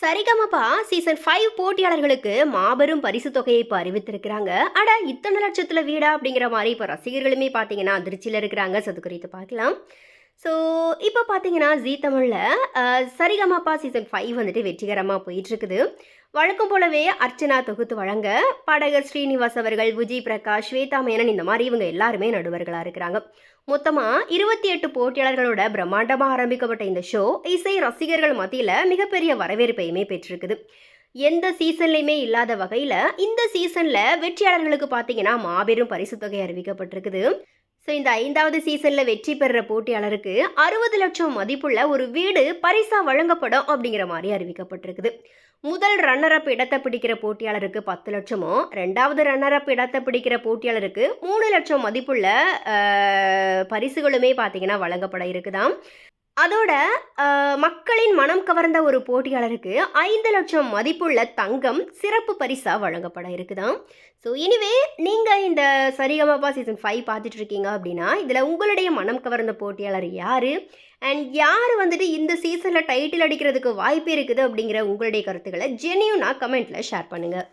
Sa Re Ga Ma Pa season five போட்டியாளர்களுக்கு மாபெரும் பரிசு தொகையை இப்போ அறிவித்திருக்கிறாங்க அட இத்தனை லட்சத்தில் வீடா அப்படிங்கிற மாதிரி இப்போ ரசிகர்களுமே பார்த்தீங்கன்னா அதிர்ச்சியில் இருக்கிறாங்க. so அது குறித்து பார்க்கலாம். ஸோ இப்போ பார்த்தீங்கன்னா ஜீ தமிழில் சரிகமப்பா சீசன் ஃபைவ் வந்துட்டு வெற்றிகரமாக போயிட்டுருக்குது. வழக்கம் போலவே அர்ச்சனா தொகுத்து வழங்க பாடகர் ஸ்ரீனிவாஸ் அவர்கள் விஜய் பிரகாஷ் ஸ்வேதா மேனன் இந்த மாதிரி இவங்க எல்லாருமே நடுவர்களாக இருக்கிறாங்க. மொத்தமாக இருபத்தி எட்டு போட்டியாளர்களோட பிரம்மாண்டமாக ஆரம்பிக்கப்பட்ட இந்த ஷோ இசை ரசிகர்கள் மத்தியில் மிகப்பெரிய வரவேற்பையுமே பெற்றிருக்குது. எந்த சீசன்லையுமே இல்லாத வகையில் இந்த சீசனில் வெற்றியாளர்களுக்கு பார்த்தீங்கன்னா மாபெரும் பரிசு தொகை அறிவிக்கப்பட்டிருக்குது. ஸோ இந்த ஐந்தாவது சீசனில் வெற்றி பெறுற போட்டியாளருக்கு அறுபது லட்சம் மதிப்புள்ள ஒரு வீடு பரிசா வழங்கப்படும் அப்படிங்கிற மாதிரி அறிவிக்கப்பட்டிருக்குது. முதல் ரன்னர் அப் இடத்தை பிடிக்கிற போட்டியாளருக்கு பத்து லட்சமும் ரெண்டாவது ரன்னர் அப் இடத்தை பிடிக்கிற போட்டியாளருக்கு மூணு லட்சம் மதிப்புள்ள பரிசுகளுமே பார்த்தீங்கன்னா வழங்கப்பட இருக்குதாம். அதோட மக்கள் மனம் கவர்ந்த ஒரு போட்டியாளருக்கு ஐந்து லட்சம் மதிப்புள்ள தங்கம் சிறப்பு பரிசா வழங்கப்பட இருக்குதாம் ஸோ இனிவே நீங்கள் இந்த சரிகமப்பா சீசன் ஃபைவ் பார்த்துட்டு இருக்கீங்க அப்படின்னா இதில் உங்களுடைய மனம் கவர்ந்த போட்டியாளர் யார்? அண்ட் யார் வந்துட்டு இந்த சீசனில் டைட்டில் அடிக்கிறதுக்கு வாய்ப்பு இருக்குது அப்படிங்கிற உங்களுடைய கருத்துக்களை ஜெனியூனாக கமெண்ட்டில் ஷேர் பண்ணுங்கள்